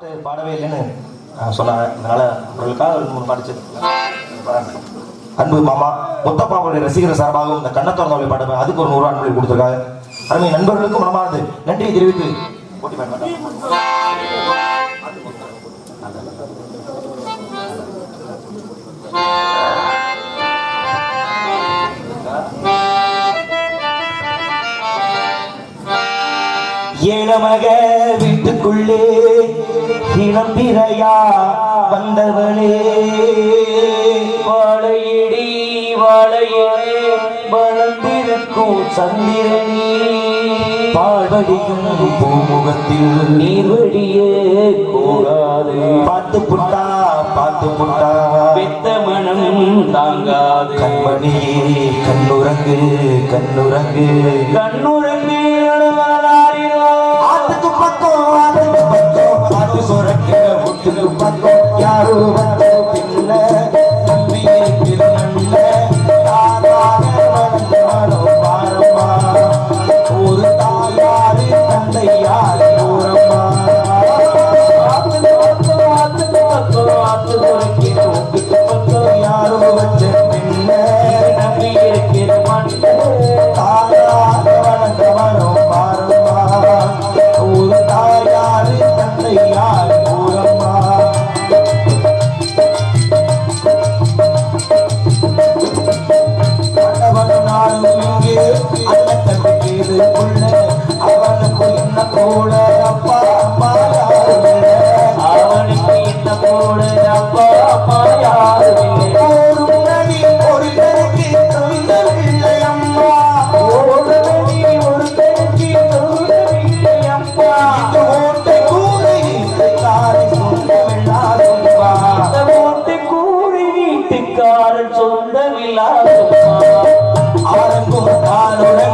பாட்டு பாடவே இல்லைன்னு சொன்னாங்க. அதனால அவர்களுக்காக ரெண்டு மூணு பாட்டு அன்பு மாமா மொத்த பாப்பாவுடைய ரசிகர் சார்பாகவும் இந்த கண்ண திறந்தவளை பாடுவேன் அதுக்கு ஒரு நூறு அன்பளி கொடுத்துருக்காங்க. அருமை நண்பர்களுக்கும் மனமானது நன்றியை தெரிவித்து போட்டி ஏனமக வீட்டுக்குள்ளே இளம்பிறையா வந்தவளே. வாழையிடி வாழையிலே வளர்ந்திருக்கும் சந்திரனே. பாழ்வடியும் பூமுகத்தில் நீர்வழியே கூடாது. பார்த்து புட்டா பார்த்து புட்டா. வெத்த மனம் தாங்காது. கண்மணியே கண்ணுரங்கு கண்ணுரங்கு கண்ணுரங்கு சொந்தமில்லா சும்மா. அவனுக்கும் தானுடன்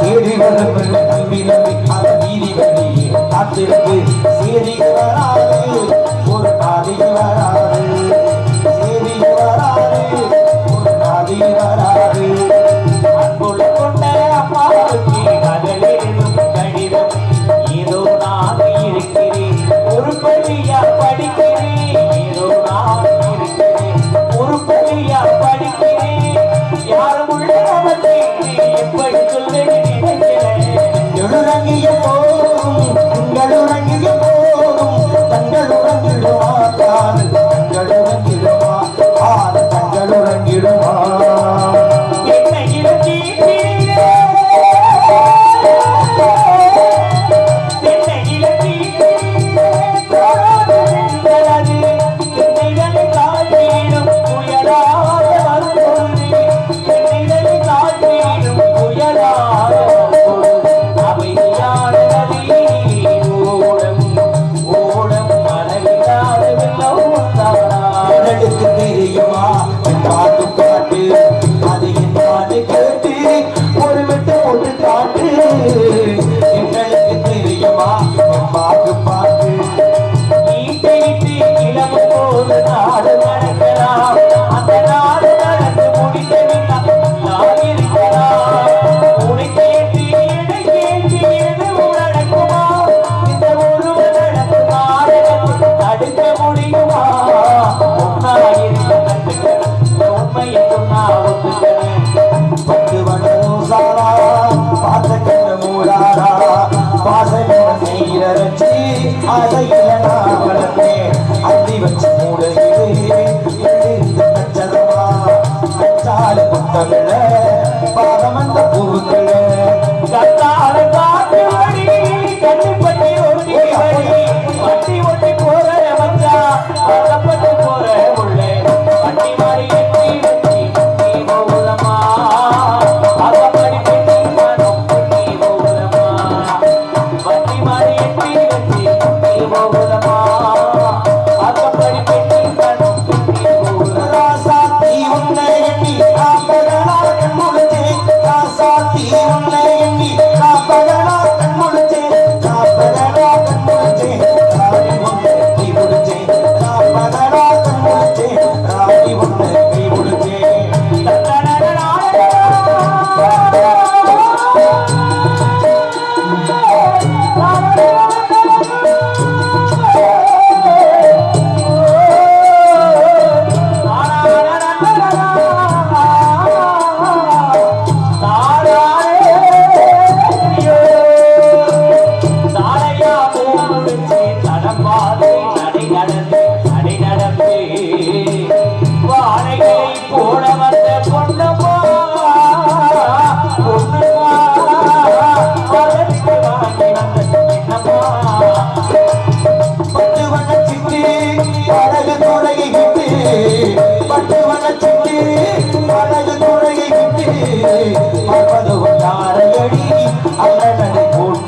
சேரி வரம்பு நம்பி நம்பி அந்த நீதி வழியே காத்திருந்து வராது ஒரு பாதையில் வராது.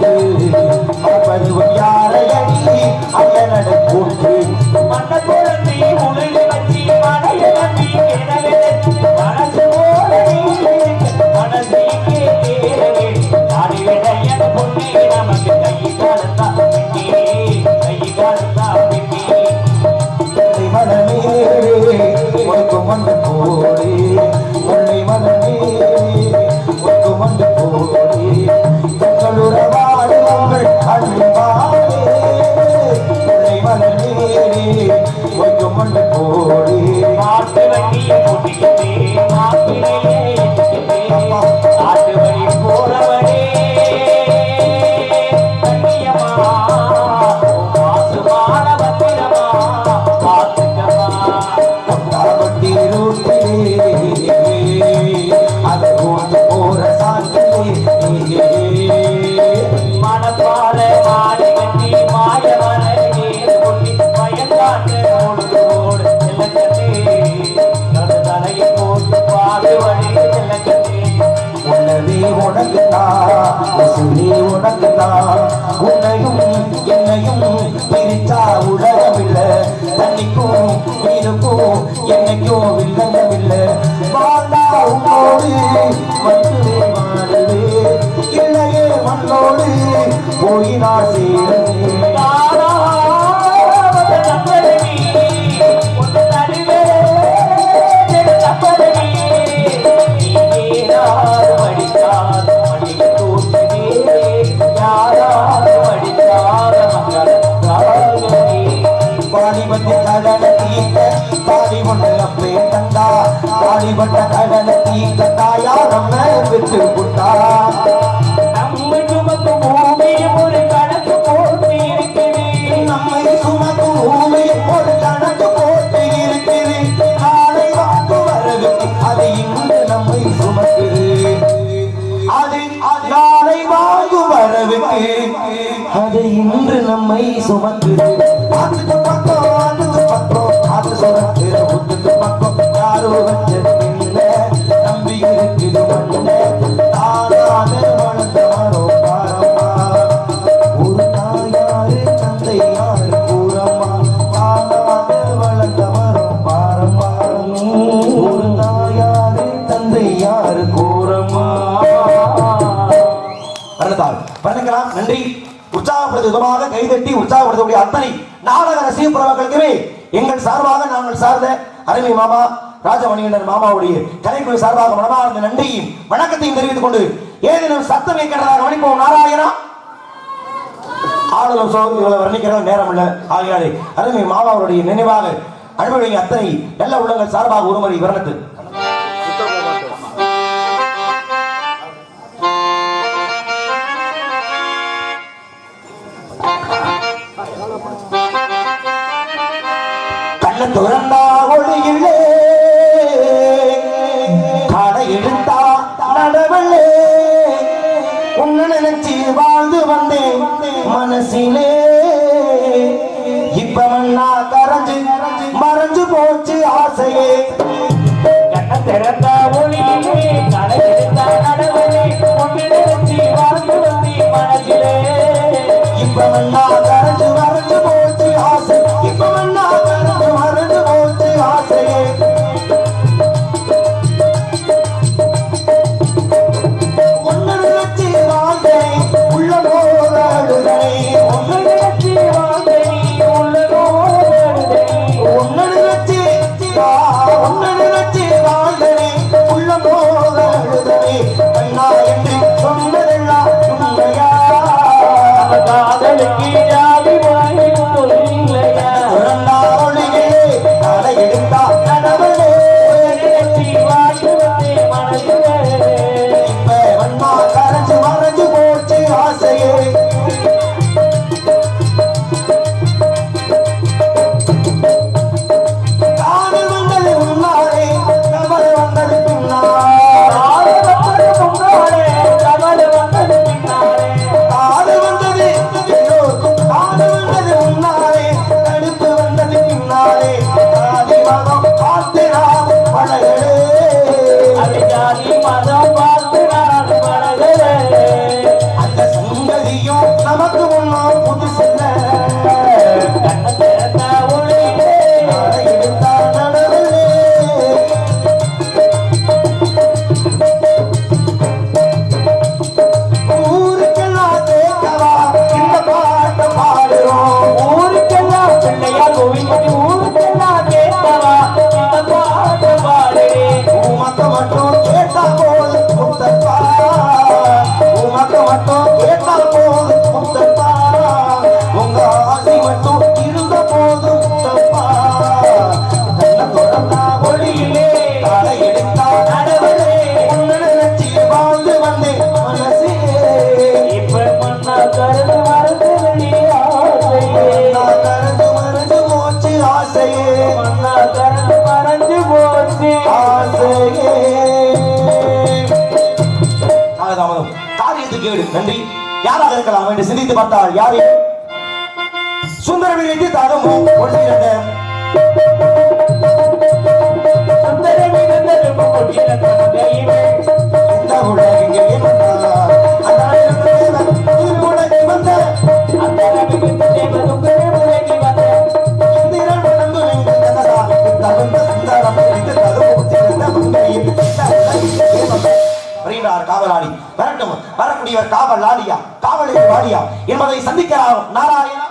அடித்து அவன் யாரை அடி அல்ல நடக்கூற்று மன்ன குழந்தை உணர்ந்து உனக்கு தான் உனக்கு தான் உன்னையும் என்னையும் பிரித்தா உலகமில்லை. தண்ணிக்கும் உயிருக்கும் என்னைக்கும் வில்லங்கமில்லை. வாழ்ந்தா உன்னோடு மண்ணே மாடவே இல்லையே மண்ணோடு போயினாசே வந்துது. காத்துக்கு பக்கம் ஆளுக்கு பக்கம். காத்து சொல்றாங்க ஒத்துக்கு பக்கம். யாரோ நன்றி. உற்சாகப்படுத்த கைதட்டி உற்சாகப்படுத்தக்கூடிய அத்தனை நாடக ரசிக பிரபாக்களுக்குமே எங்கள் சார்பாக நாங்கள் சார்ந்த அருமை மாமா ராஜமணிகண்டன் மாமாவுடைய கலைக்குழு சார்பாக மனமார்ந்த நன்றியும் வணக்கத்தையும் தெரிவித்துக் கொண்டு ஏதேனும் சத்தமே கேட்டதாக கவனிப்போம். நாராயணா? ஆளுநர் சோதனை வர்ணிக்கிறது நேரம் இல்லை ஆகியாரே அருமை மாமாவுடைய நினைவாக அனுபவிங்க அத்தனை நல்ல உள்ளங்கள் சார்பாக ஒருமுறை வர்ணத்து இப்பவன் நான் கரைஞ்சு மறைஞ்சு போச்சு ஆசையே. இருக்கலாம் என்று சிந்தித்து பார்த்தால் இந்திரன் உடம்பு எங்கு தனதாவிக்கு தகுந்த சுந்தரம் பிரித்து தரும் இந்த உலகிலே வரக்கூடியவர் காவல் காவலாளி காவலில் வாடியா என்பதை சந்திக்கிறார் நாராயணா